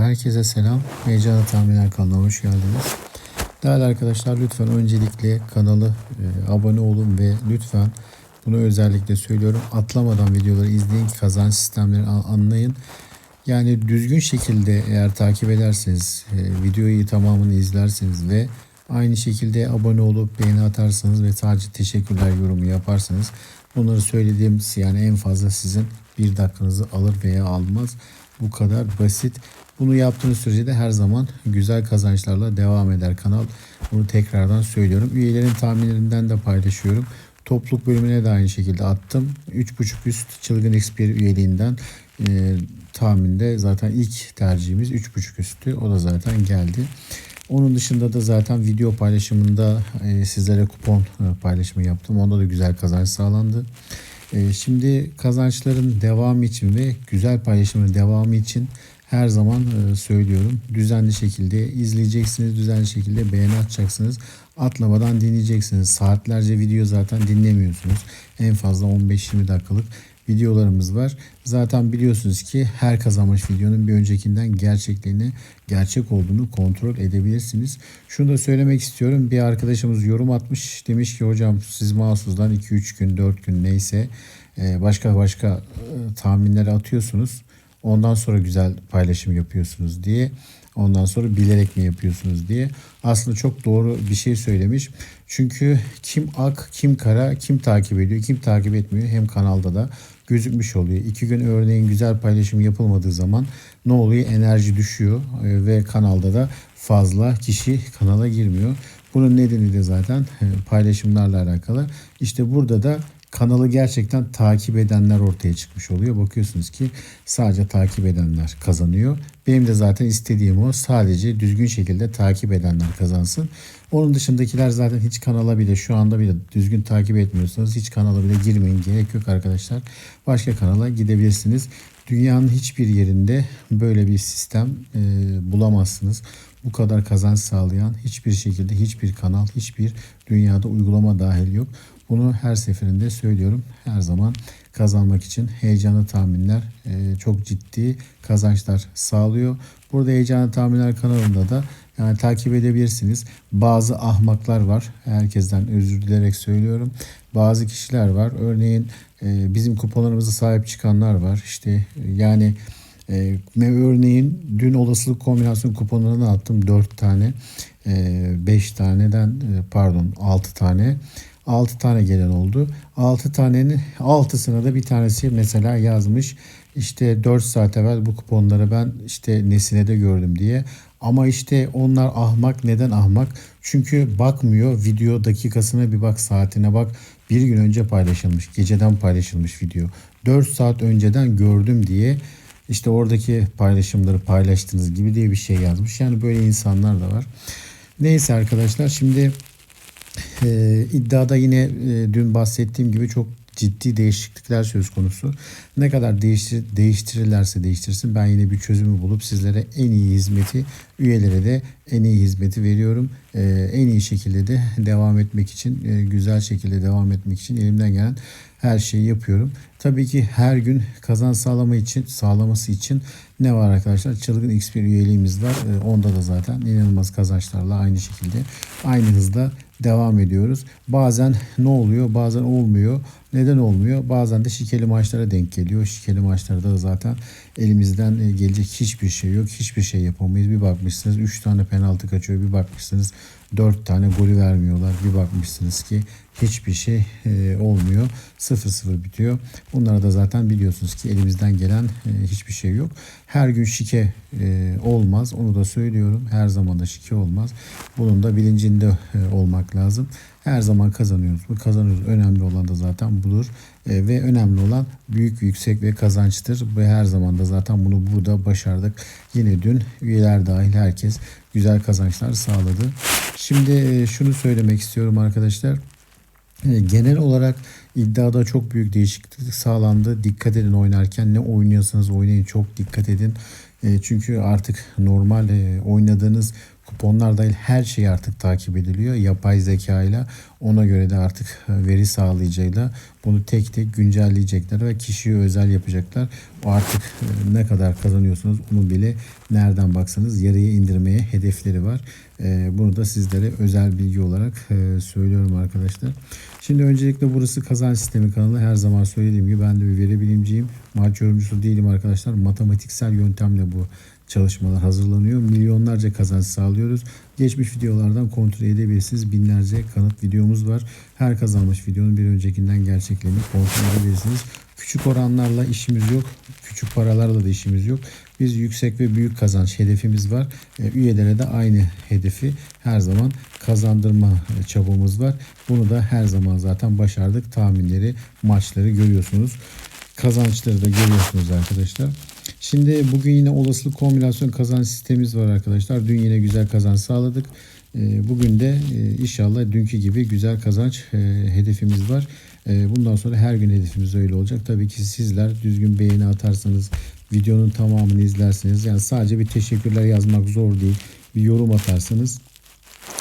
Herkese selam. Heyecanlı Tahminler kanalına hoş geldiniz. Değerli arkadaşlar lütfen öncelikle kanalı e, abone olun ve lütfen bunu özellikle söylüyorum. Atlamadan videoları izleyin ki kazanç sistemlerini an- anlayın. Yani düzgün şekilde eğer takip ederseniz, e, videoyu tamamını izlerseniz ve aynı şekilde abone olup beğeni atarsanız ve sadece teşekkürler yorumu yaparsanız bunları söylediğim yani en fazla sizin bir dakikanızı alır veya almaz. Bu kadar basit. Bunu yaptığınız sürece de her zaman güzel kazançlarla devam eder kanal. Bunu tekrardan söylüyorum. Üyelerin tahminlerinden de paylaşıyorum. Topluluk bölümüne de aynı şekilde attım. 3.5 üst çılgın X1 üyeliğinden e, tahminde zaten ilk tercihimiz 3.5 üstü. O da zaten geldi. Onun dışında da zaten video paylaşımında e, sizlere kupon e, paylaşımı yaptım. Onda da güzel kazanç sağlandı. E, şimdi kazançların devamı için ve güzel paylaşımın devamı için her zaman e, söylüyorum. Düzenli şekilde izleyeceksiniz, düzenli şekilde beğeni atacaksınız. Atlamadan dinleyeceksiniz. Saatlerce video zaten dinlemiyorsunuz. En fazla 15-20 dakikalık videolarımız var. Zaten biliyorsunuz ki her kazanmış videonun bir öncekinden gerçekliğini, gerçek olduğunu kontrol edebilirsiniz. Şunu da söylemek istiyorum. Bir arkadaşımız yorum atmış. Demiş ki hocam siz mahsusdan 2-3 gün, 4 gün neyse e, başka başka e, tahminleri atıyorsunuz. Ondan sonra güzel paylaşım yapıyorsunuz diye. Ondan sonra bilerek mi yapıyorsunuz diye. Aslında çok doğru bir şey söylemiş. Çünkü kim ak, kim kara, kim takip ediyor, kim takip etmiyor hem kanalda da gözükmüş oluyor. İki gün örneğin güzel paylaşım yapılmadığı zaman ne oluyor? Enerji düşüyor e, ve kanalda da fazla kişi kanala girmiyor. Bunun nedeni de zaten e, paylaşımlarla alakalı. İşte burada da kanalı gerçekten takip edenler ortaya çıkmış oluyor. Bakıyorsunuz ki sadece takip edenler kazanıyor. Benim de zaten istediğim o. Sadece düzgün şekilde takip edenler kazansın. Onun dışındakiler zaten hiç kanala bile şu anda bile düzgün takip etmiyorsanız hiç kanala bile girmeyin. Gerek yok arkadaşlar. Başka kanala gidebilirsiniz. Dünyanın hiçbir yerinde böyle bir sistem e, bulamazsınız. Bu kadar kazanç sağlayan hiçbir şekilde hiçbir kanal, hiçbir dünyada uygulama dahil yok. Bunu her seferinde söylüyorum. Her zaman kazanmak için heyecanlı tahminler e, çok ciddi kazançlar sağlıyor. Burada heyecanlı tahminler kanalında da yani takip edebilirsiniz. Bazı ahmaklar var. Herkesten özür dilerek söylüyorum. Bazı kişiler var. Örneğin e, bizim kuponlarımıza sahip çıkanlar var. İşte e, yani e, örneğin dün olasılık kombinasyon kuponlarını attım 4 tane. 5 taneden e, pardon 6 tane. 6 tane gelen oldu. 6 tanenin 6'sına da bir tanesi mesela yazmış. İşte 4 saat evvel bu kuponları ben işte Nesine'de gördüm diye. Ama işte onlar ahmak. Neden ahmak? Çünkü bakmıyor video dakikasına bir bak saatine bak. Bir gün önce paylaşılmış. Geceden paylaşılmış video. 4 saat önceden gördüm diye işte oradaki paylaşımları paylaştığınız gibi diye bir şey yazmış. Yani böyle insanlar da var. Neyse arkadaşlar şimdi e, iddiada yine e, dün bahsettiğim gibi çok ciddi değişiklikler söz konusu. Ne kadar değiştir, değiştirirlerse değiştirsin ben yine bir çözümü bulup sizlere en iyi hizmeti üyelere de en iyi hizmeti veriyorum. Ee, en iyi şekilde de devam etmek için e, güzel şekilde devam etmek için elimden gelen her şeyi yapıyorum. Tabii ki her gün kazan sağlama için sağlaması için ne var arkadaşlar? Çılgın X1 üyeliğimiz var. Ee, onda da zaten inanılmaz kazançlarla aynı şekilde aynı hızda devam ediyoruz. Bazen ne oluyor bazen olmuyor. Neden olmuyor? Bazen de şikeli maçlara denk geliyor. Şikeli maçlarda da zaten elimizden e, gelecek hiçbir şey yok. Hiçbir şey yapamayız. Bir bakmışsınız 3 tane penaltı kaçıyor. Bir bakmışsınız 4 tane golü vermiyorlar. Bir bakmışsınız ki hiçbir şey e, olmuyor. 0-0 bitiyor. Bunlara da zaten biliyorsunuz ki elimizden gelen e, hiçbir şey yok. Her gün şike e, olmaz. Onu da söylüyorum. Her zaman da şike olmaz. Bunun da bilincinde olmak lazım. Her zaman kazanıyoruz mu? Kazanıyoruz. Önemli olan da zaten budur. E, ve önemli olan büyük, yüksek ve kazançtır. Ve her zaman da zaten bunu burada başardık. Yine dün üyeler dahil herkes güzel kazançlar sağladı. Şimdi e, şunu söylemek istiyorum arkadaşlar. E, Genel olarak iddiada çok büyük değişiklik sağlandı. Dikkat edin oynarken ne oynuyorsanız oynayın çok dikkat edin. E, Çünkü artık normal oynadığınız kuponlar dahil her şey artık takip ediliyor. Yapay zeka ile ona göre de artık e, veri sağlayıcıyla bunu tek tek güncelleyecekler ve kişiye özel yapacaklar. O artık e, ne kadar kazanıyorsunuz onu bile nereden baksanız yarıya indirmeye hedefleri var. E, bunu da sizlere özel bilgi olarak söylüyorum arkadaşlar. Şimdi öncelikle burası kazanç sistemi kanalı. Her zaman söylediğim gibi ben de bir veri bilimciyim. Maç yorumcusu değilim arkadaşlar. Matematiksel yöntemle bu çalışmalar hazırlanıyor. Milyonlarca kazanç sağlıyoruz. Geçmiş videolardan kontrol edebilirsiniz. Binlerce kanıt videomuz var. Her kazanmış videonun bir öncekinden gerçekliğini kontrol edebilirsiniz. Küçük oranlarla işimiz yok. Küçük paralarla da işimiz yok. Biz yüksek ve büyük kazanç hedefimiz var. E, üyelere de aynı hedefi her zaman kazandırma çabamız var. Bunu da her zaman zaten başardık. Tahminleri, maçları görüyorsunuz. Kazançları da görüyorsunuz arkadaşlar. Şimdi bugün yine olasılık kombinasyon kazanç sistemimiz var arkadaşlar. Dün yine güzel kazanç sağladık. E, bugün de e, inşallah dünkü gibi güzel kazanç hedefimiz var. Bundan sonra her gün hedefimiz öyle olacak. Tabii ki sizler düzgün beğeni atarsanız, videonun tamamını izlerseniz yani sadece bir teşekkürler yazmak zor değil. Bir yorum atarsanız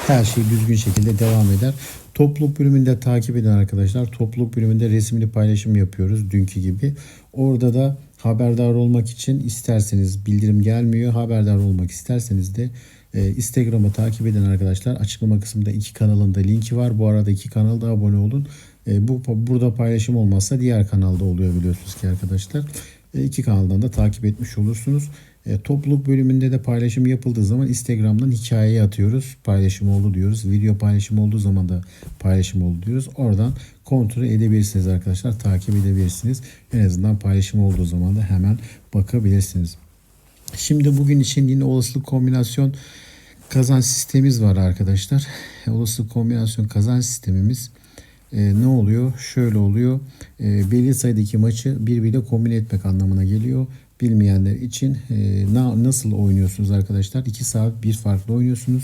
her şey düzgün şekilde devam eder. Topluluk bölümünde takip edin arkadaşlar. Topluluk bölümünde resimli paylaşım yapıyoruz dünkü gibi. Orada da haberdar olmak için isterseniz bildirim gelmiyor. Haberdar olmak isterseniz de e, Instagram'ı takip edin arkadaşlar. Açıklama kısmında iki kanalında linki var. Bu arada iki kanalda abone olun. E, bu burada paylaşım olmazsa diğer kanalda oluyor biliyorsunuz ki arkadaşlar. E, iki kanaldan da takip etmiş olursunuz. E, topluluk bölümünde de paylaşım yapıldığı zaman Instagram'dan hikayeye atıyoruz. Paylaşım oldu diyoruz. Video paylaşım olduğu zaman da paylaşım oldu diyoruz. Oradan kontrol edebilirsiniz arkadaşlar. Takip edebilirsiniz. En azından paylaşım olduğu zaman da hemen bakabilirsiniz. Şimdi bugün için yine olasılık kombinasyon kazanç sistemimiz var arkadaşlar. Olasılık kombinasyon kazanç sistemimiz e, ne oluyor? Şöyle oluyor. E, belli sayıdaki maçı birbiriyle kombine etmek anlamına geliyor bilmeyenler için e, na, nasıl oynuyorsunuz arkadaşlar? 2 saat bir farklı oynuyorsunuz.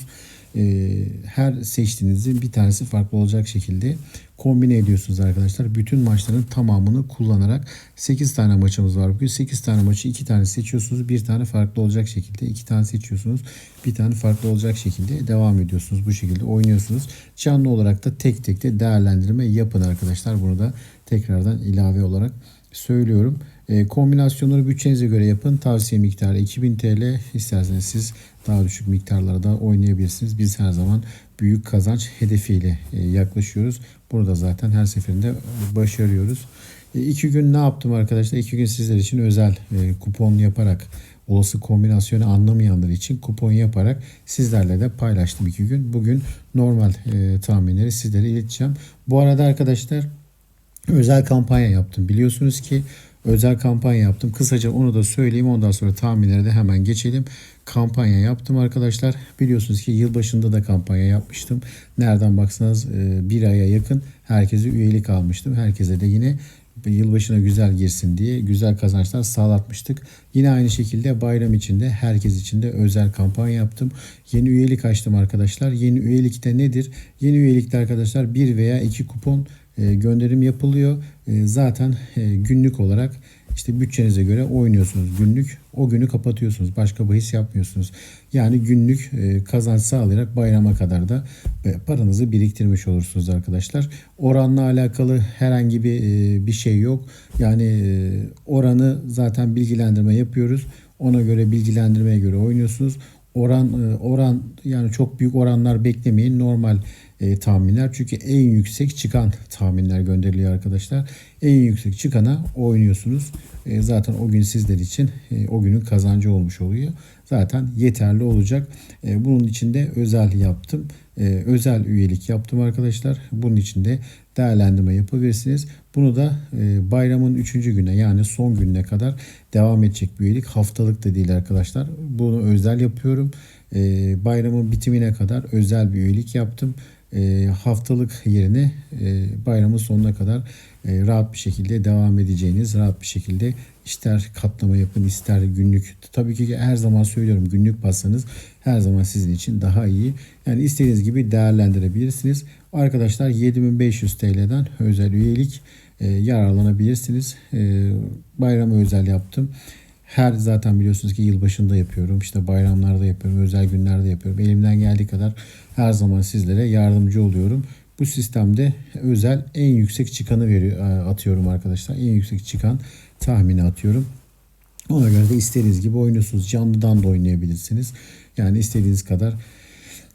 E, her seçtiğinizin bir tanesi farklı olacak şekilde kombine ediyorsunuz arkadaşlar. Bütün maçların tamamını kullanarak 8 tane maçımız var bugün. 8 tane maçı 2 tane seçiyorsunuz. Bir tane farklı olacak şekilde. 2 tane seçiyorsunuz. Bir tane farklı olacak şekilde devam ediyorsunuz. Bu şekilde oynuyorsunuz. Canlı olarak da tek tek de değerlendirme yapın arkadaşlar. Bunu da tekrardan ilave olarak söylüyorum. E, kombinasyonları bütçenize göre yapın. Tavsiye miktarı 2000 TL. İsterseniz siz daha düşük miktarlara da oynayabilirsiniz. Biz her zaman büyük kazanç hedefiyle e, yaklaşıyoruz. Burada zaten her seferinde başarıyoruz. E, iki gün ne yaptım arkadaşlar? İki gün sizler için özel e, kupon yaparak olası kombinasyonu anlamayanlar için kupon yaparak sizlerle de paylaştım iki gün. Bugün normal e, tahminleri sizlere ileteceğim. Bu arada arkadaşlar özel kampanya yaptım. Biliyorsunuz ki özel kampanya yaptım. Kısaca onu da söyleyeyim. Ondan sonra tahminlere de hemen geçelim. Kampanya yaptım arkadaşlar. Biliyorsunuz ki yılbaşında da kampanya yapmıştım. Nereden baksanız e, bir aya yakın herkese üyelik almıştım. Herkese de yine yılbaşına güzel girsin diye güzel kazançlar sağlatmıştık. Yine aynı şekilde bayram içinde herkes için de özel kampanya yaptım. Yeni üyelik açtım arkadaşlar. Yeni üyelikte nedir? Yeni üyelikte arkadaşlar bir veya iki kupon gönderim yapılıyor. E, zaten e, günlük olarak işte bütçenize göre oynuyorsunuz günlük. O günü kapatıyorsunuz. Başka bahis yapmıyorsunuz. Yani günlük kazanç sağlayarak bayrama kadar da paranızı biriktirmiş olursunuz arkadaşlar. Oranla alakalı herhangi bir bir şey yok. Yani oranı zaten bilgilendirme yapıyoruz. Ona göre bilgilendirmeye göre oynuyorsunuz. Oran oran yani çok büyük oranlar beklemeyin. Normal e, tahminler. Çünkü en yüksek çıkan tahminler gönderiliyor arkadaşlar. En yüksek çıkana oynuyorsunuz. E, zaten o gün sizler için e, o günün kazancı olmuş oluyor. Zaten yeterli olacak. E, bunun için de özel yaptım. E, özel üyelik yaptım arkadaşlar. Bunun için de değerlendirme yapabilirsiniz. Bunu da e, bayramın 3. güne yani son gününe kadar devam edecek bir üyelik. Haftalık da değil arkadaşlar. Bunu özel yapıyorum. E, bayramın bitimine kadar özel bir üyelik yaptım e, haftalık yerine e, bayramın sonuna kadar e, rahat bir şekilde devam edeceğiniz, rahat bir şekilde ister katlama yapın, ister günlük. Tabii ki her zaman söylüyorum günlük bassanız her zaman sizin için daha iyi. Yani istediğiniz gibi değerlendirebilirsiniz. Arkadaşlar 7500 TL'den özel üyelik e, yararlanabilirsiniz. E, bayrama özel yaptım. Her zaten biliyorsunuz ki yılbaşında yapıyorum. işte bayramlarda yapıyorum. Özel günlerde yapıyorum. Elimden geldiği kadar her zaman sizlere yardımcı oluyorum. Bu sistemde özel en yüksek çıkanı veriyor, atıyorum arkadaşlar. En yüksek çıkan tahmini atıyorum. Ona göre de istediğiniz gibi oynuyorsunuz. Canlıdan da oynayabilirsiniz. Yani istediğiniz kadar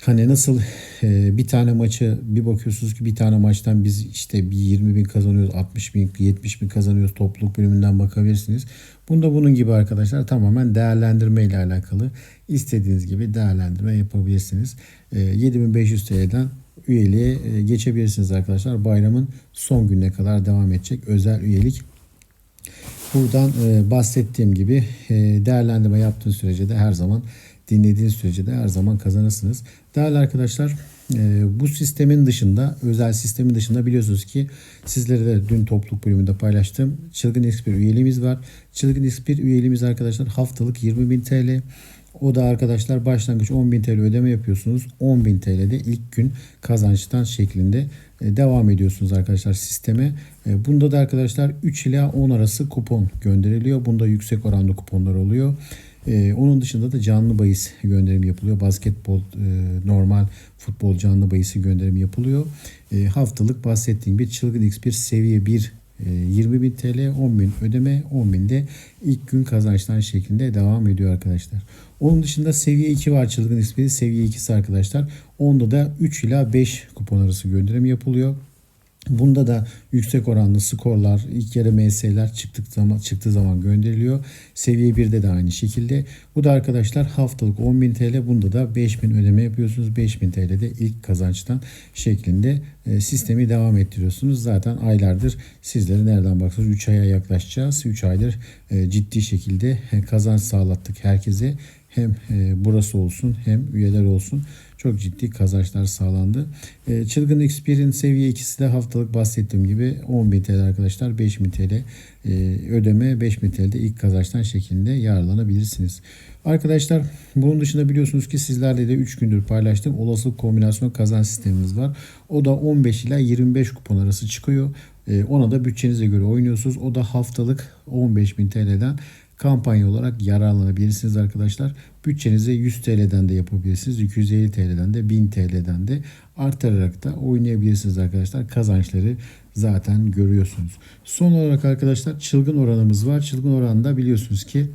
Hani nasıl e, bir tane maçı bir bakıyorsunuz ki bir tane maçtan biz işte bir 20 bin kazanıyoruz, 60 bin, 70 bin kazanıyoruz topluluk bölümünden bakabilirsiniz. Bunda bunun gibi arkadaşlar tamamen değerlendirme ile alakalı istediğiniz gibi değerlendirme yapabilirsiniz. E, 7500 TL'den üyeliğe e, geçebilirsiniz arkadaşlar. Bayramın son gününe kadar devam edecek özel üyelik. Buradan e, bahsettiğim gibi e, değerlendirme yaptığınız sürece de her zaman dinlediğiniz sürece de her zaman kazanırsınız. Değerli arkadaşlar e, bu sistemin dışında özel sistemin dışında biliyorsunuz ki sizlere de dün topluluk bölümünde paylaştım. Çılgın X1 üyeliğimiz var. Çılgın X1 üyeliğimiz arkadaşlar haftalık 20.000 TL. O da arkadaşlar başlangıç 10.000 TL ödeme yapıyorsunuz. 10.000 TL'de ilk gün kazançtan şeklinde e, devam ediyorsunuz arkadaşlar sisteme. E, bunda da arkadaşlar 3 ila 10 arası kupon gönderiliyor. Bunda yüksek oranda kuponlar oluyor. Ee, onun dışında da canlı bahis gönderim yapılıyor. Basketbol, e, normal futbol canlı bahisi gönderim yapılıyor. E, haftalık bahsettiğim bir çılgın X1 seviye 1 20 bin TL 10 bin ödeme 10 bin de ilk gün kazançtan şeklinde devam ediyor arkadaşlar. Onun dışında seviye 2 var çılgın X1 seviye 2'si arkadaşlar. Onda da 3 ila 5 kupon arası gönderim yapılıyor. Bunda da yüksek oranlı skorlar, ilk yarı MS'ler çıktık zaman, çıktığı zaman gönderiliyor. Seviye 1'de de aynı şekilde. Bu da arkadaşlar haftalık 10.000 TL. Bunda da 5.000 ödeme yapıyorsunuz. 5.000 TL'de ilk kazançtan şeklinde e, sistemi devam ettiriyorsunuz. Zaten aylardır sizlere nereden baksanız 3 aya yaklaşacağız. 3 aydır e, ciddi şekilde e, kazanç sağlattık herkese. Hem burası olsun hem üyeler olsun çok ciddi kazançlar sağlandı. E, Çılgın X1'in seviye ikisi de haftalık bahsettiğim gibi 10.000 TL arkadaşlar 5.000 TL e, ödeme 5.000 TL'de ilk kazançtan şeklinde yararlanabilirsiniz. Arkadaşlar bunun dışında biliyorsunuz ki sizlerle de 3 gündür paylaştığım olasılık kombinasyon kazanç sistemimiz var. O da 15 ila 25 kupon arası çıkıyor. E, ona da bütçenize göre oynuyorsunuz. O da haftalık 15.000 TL'den kampanya olarak yararlanabilirsiniz arkadaşlar. Bütçenize 100 TL'den de yapabilirsiniz. 250 TL'den de 1000 TL'den de arttırarak da oynayabilirsiniz arkadaşlar. Kazançları zaten görüyorsunuz. Son olarak arkadaşlar çılgın oranımız var. Çılgın oranda biliyorsunuz ki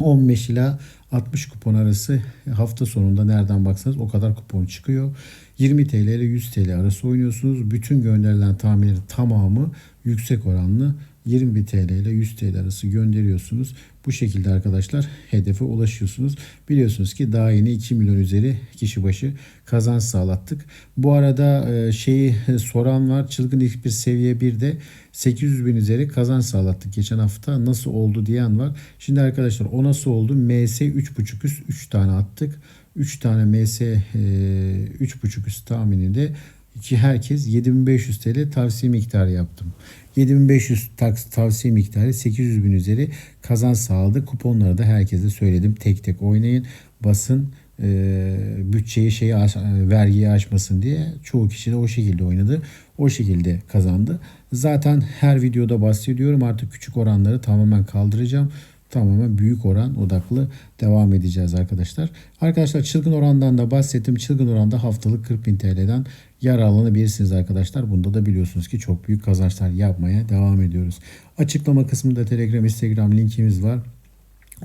15 ila 60 kupon arası hafta sonunda nereden baksanız o kadar kupon çıkıyor. 20 TL ile 100 TL arası oynuyorsunuz. Bütün gönderilen tahminlerin tamamı yüksek oranlı 20 TL ile 100 TL arası gönderiyorsunuz. Bu şekilde arkadaşlar hedefe ulaşıyorsunuz. Biliyorsunuz ki daha yeni 2 milyon üzeri kişi başı kazanç sağlattık. Bu arada e, şeyi soran var. Çılgın ilk bir seviye 1'de 800 bin üzeri kazanç sağlattık geçen hafta. Nasıl oldu diyen var. Şimdi arkadaşlar o nasıl oldu? MS 3.5 üst 3 tane attık. 3 tane MS 3.5 üst tahmininde ki herkes 7500 TL tavsiye miktarı yaptım. 7500 tavsiye miktarı 800 bin üzeri kazan sağladı. Kuponları da herkese söyledim. Tek tek oynayın. Basın e, bütçeyi şeyi aş, vergiyi aşmasın diye çoğu kişi de o şekilde oynadı. O şekilde kazandı. Zaten her videoda bahsediyorum artık küçük oranları tamamen kaldıracağım tamamen büyük oran odaklı devam edeceğiz arkadaşlar. Arkadaşlar çılgın orandan da bahsettim. Çılgın oranda haftalık 40.000 TL'den yararlanabilirsiniz arkadaşlar. Bunda da biliyorsunuz ki çok büyük kazançlar yapmaya devam ediyoruz. Açıklama kısmında Telegram, Instagram linkimiz var.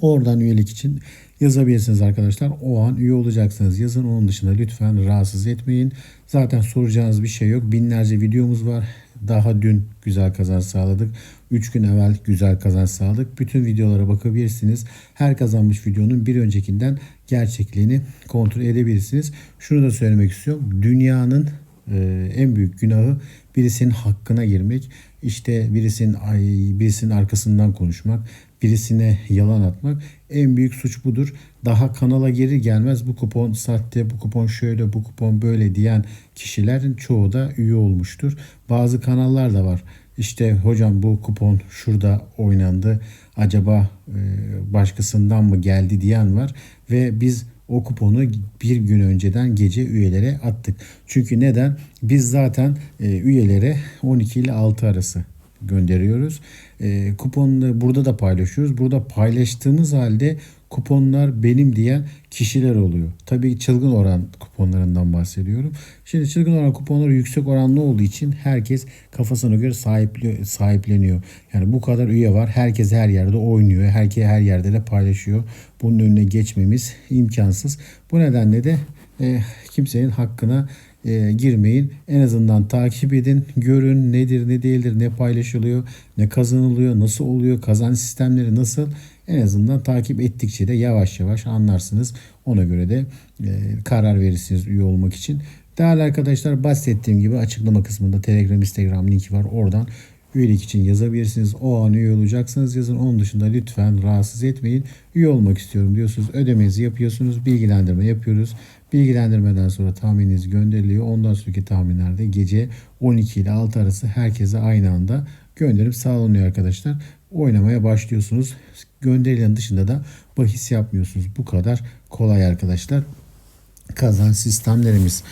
Oradan üyelik için yazabilirsiniz arkadaşlar. O an üye olacaksınız. Yazın onun dışında lütfen rahatsız etmeyin. Zaten soracağınız bir şey yok. Binlerce videomuz var. Daha dün güzel kazanç sağladık. 3 gün evvel güzel kazanç sağladık. Bütün videolara bakabilirsiniz. Her kazanmış videonun bir öncekinden gerçekliğini kontrol edebilirsiniz. Şunu da söylemek istiyorum. Dünyanın e, en büyük günahı birisinin hakkına girmek. İşte birisinin birisinin arkasından konuşmak, birisine yalan atmak en büyük suç budur. Daha kanala geri gelmez bu kupon sahte, bu kupon şöyle, bu kupon böyle diyen kişilerin çoğu da üye olmuştur. Bazı kanallar da var. İşte hocam bu kupon şurada oynandı. Acaba e, başkasından mı geldi diyen var ve biz o kuponu bir gün önceden gece üyelere attık. Çünkü neden? Biz zaten e, üyelere 12 ile 6 arası gönderiyoruz. E, kuponları burada da paylaşıyoruz. Burada paylaştığımız halde kuponlar benim diyen kişiler oluyor. Tabii çılgın oran kuponlarından bahsediyorum. Şimdi çılgın oran kuponları yüksek oranlı olduğu için herkes kafasına göre sahipli, sahipleniyor. Yani bu kadar üye var. Herkes her yerde oynuyor. Herkes her yerde de paylaşıyor. Bunun önüne geçmemiz imkansız. Bu nedenle de e, kimsenin hakkına e, girmeyin. En azından takip edin. Görün nedir ne değildir ne paylaşılıyor ne kazanılıyor nasıl oluyor kazanç sistemleri nasıl en azından takip ettikçe de yavaş yavaş anlarsınız. Ona göre de e, karar verirsiniz üye olmak için. Değerli arkadaşlar bahsettiğim gibi açıklama kısmında Telegram, Instagram linki var. Oradan üyelik için yazabilirsiniz. O an üye olacaksınız yazın. Onun dışında lütfen rahatsız etmeyin. Üye olmak istiyorum diyorsunuz. Ödemenizi yapıyorsunuz. Bilgilendirme yapıyoruz. Bilgilendirmeden sonra tahmininiz gönderiliyor. Ondan sonraki tahminlerde gece 12 ile 6 arası herkese aynı anda gönderip sağlanıyor arkadaşlar. Oynamaya başlıyorsunuz. Gönderilen dışında da bahis yapmıyorsunuz. Bu kadar kolay arkadaşlar. Kazanç sistemlerimiz.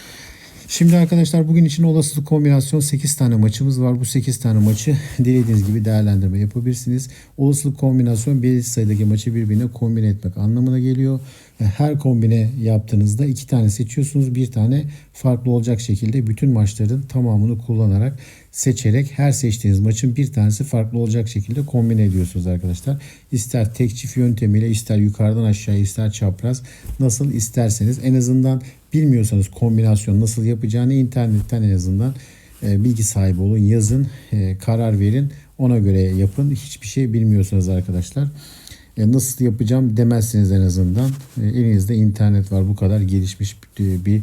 Şimdi arkadaşlar bugün için olasılık kombinasyon 8 tane maçımız var. Bu 8 tane maçı dilediğiniz gibi değerlendirme yapabilirsiniz. Olasılık kombinasyon belirli sayıdaki maçı birbirine kombine etmek anlamına geliyor. Her kombine yaptığınızda iki tane seçiyorsunuz. Bir tane farklı olacak şekilde bütün maçların tamamını kullanarak seçerek her seçtiğiniz maçın bir tanesi farklı olacak şekilde kombine ediyorsunuz arkadaşlar. İster tek çift yöntemiyle ister yukarıdan aşağıya ister çapraz. Nasıl isterseniz. En azından bilmiyorsanız kombinasyon nasıl yapacağını internetten en azından e, bilgi sahibi olun yazın e, karar verin ona göre yapın. Hiçbir şey bilmiyorsanız arkadaşlar e, nasıl yapacağım demezsiniz en azından. Elinizde internet var. Bu kadar gelişmiş bir,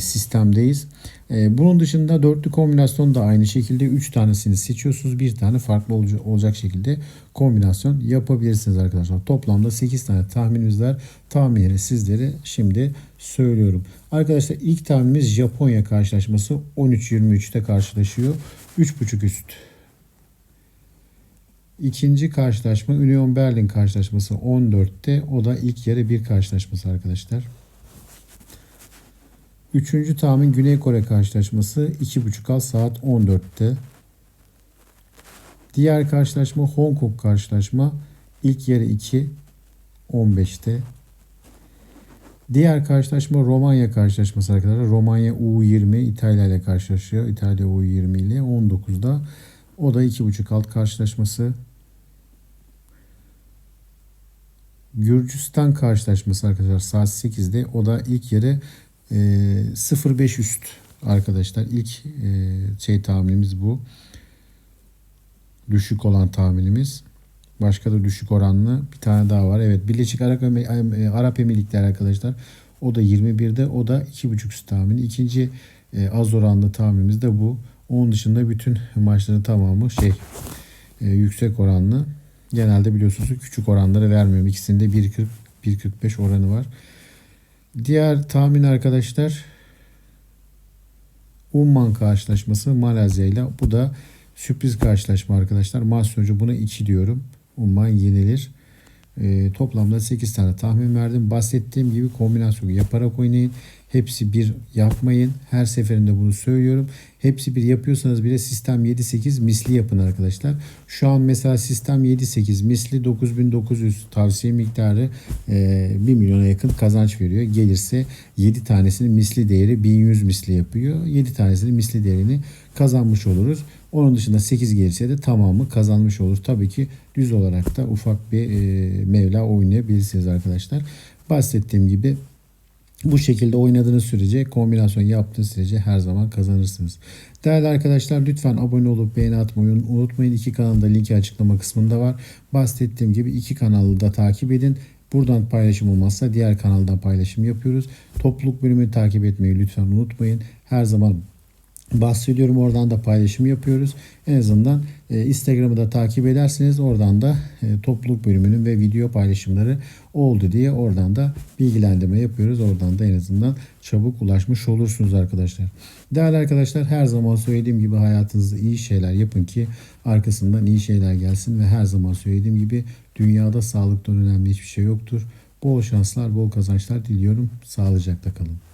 sistemdeyiz. E, bunun dışında dörtlü kombinasyon da aynı şekilde 3 tanesini seçiyorsunuz. Bir tane farklı olacak şekilde kombinasyon yapabilirsiniz arkadaşlar. Toplamda 8 tane tahminimiz var. Tahminleri sizlere şimdi söylüyorum. Arkadaşlar ilk tahminimiz Japonya karşılaşması 13-23'te karşılaşıyor. 3.5 üst. İkinci karşılaşma Union Berlin karşılaşması 14'te. O da ilk yarı bir karşılaşması arkadaşlar. Üçüncü tahmin Güney Kore karşılaşması 2.5 al saat 14'te. Diğer karşılaşma Hong Kong karşılaşma ilk yarı 2 15'te. Diğer karşılaşma Romanya karşılaşması arkadaşlar. Romanya U20 İtalya ile karşılaşıyor. İtalya U20 ile 19'da. O da 2.5 alt karşılaşması. Gürcistan karşılaşması arkadaşlar saat 8'de. O da ilk yarı e, 0.5 üst arkadaşlar. İlk e, şey tahminimiz bu. Düşük olan tahminimiz. Başka da düşük oranlı bir tane daha var. Evet Birleşik Arap, Arap Emirlikleri arkadaşlar. O da 21'de. O da 2.5 üst tahmini. İkinci e, az oranlı tahminimiz de bu. Onun dışında bütün maçların tamamı şey e, yüksek oranlı. Genelde biliyorsunuz küçük oranları vermiyorum. İkisinde 1.40 1.45 oranı var. Diğer tahmin arkadaşlar Umman karşılaşması Malezya ile. Bu da sürpriz karşılaşma arkadaşlar. Maç sonucu buna 2 diyorum. Umman yenilir. E, toplamda 8 tane tahmin verdim. Bahsettiğim gibi kombinasyon yaparak oynayın. Hepsi bir yapmayın. Her seferinde bunu söylüyorum. Hepsi bir yapıyorsanız bile sistem 7-8 misli yapın arkadaşlar. Şu an mesela sistem 7-8 misli 9900 tavsiye miktarı e, 1 milyona yakın kazanç veriyor. Gelirse 7 tanesinin misli değeri 1100 misli yapıyor. 7 tanesinin misli değerini kazanmış oluruz. Onun dışında 8 gelirse de tamamı kazanmış olur. Tabii ki düz olarak da ufak bir e, mevla oynayabilirsiniz arkadaşlar. Bahsettiğim gibi bu şekilde oynadığınız sürece kombinasyon yaptığınız sürece her zaman kazanırsınız. Değerli arkadaşlar lütfen abone olup beğeni atmayı unutmayın. İki kanalda linki açıklama kısmında var. Bahsettiğim gibi iki kanalı da takip edin. Buradan paylaşım olmazsa diğer kanaldan paylaşım yapıyoruz. Topluluk bölümünü takip etmeyi lütfen unutmayın. Her zaman bahsediyorum. Oradan da paylaşım yapıyoruz. En azından e, Instagram'ı da takip ederseniz oradan da e, topluluk bölümünün ve video paylaşımları oldu diye oradan da bilgilendirme yapıyoruz. Oradan da en azından çabuk ulaşmış olursunuz arkadaşlar. Değerli arkadaşlar her zaman söylediğim gibi hayatınızda iyi şeyler yapın ki arkasından iyi şeyler gelsin ve her zaman söylediğim gibi dünyada sağlıktan önemli hiçbir şey yoktur. Bol şanslar, bol kazançlar diliyorum. Sağlıcakla kalın.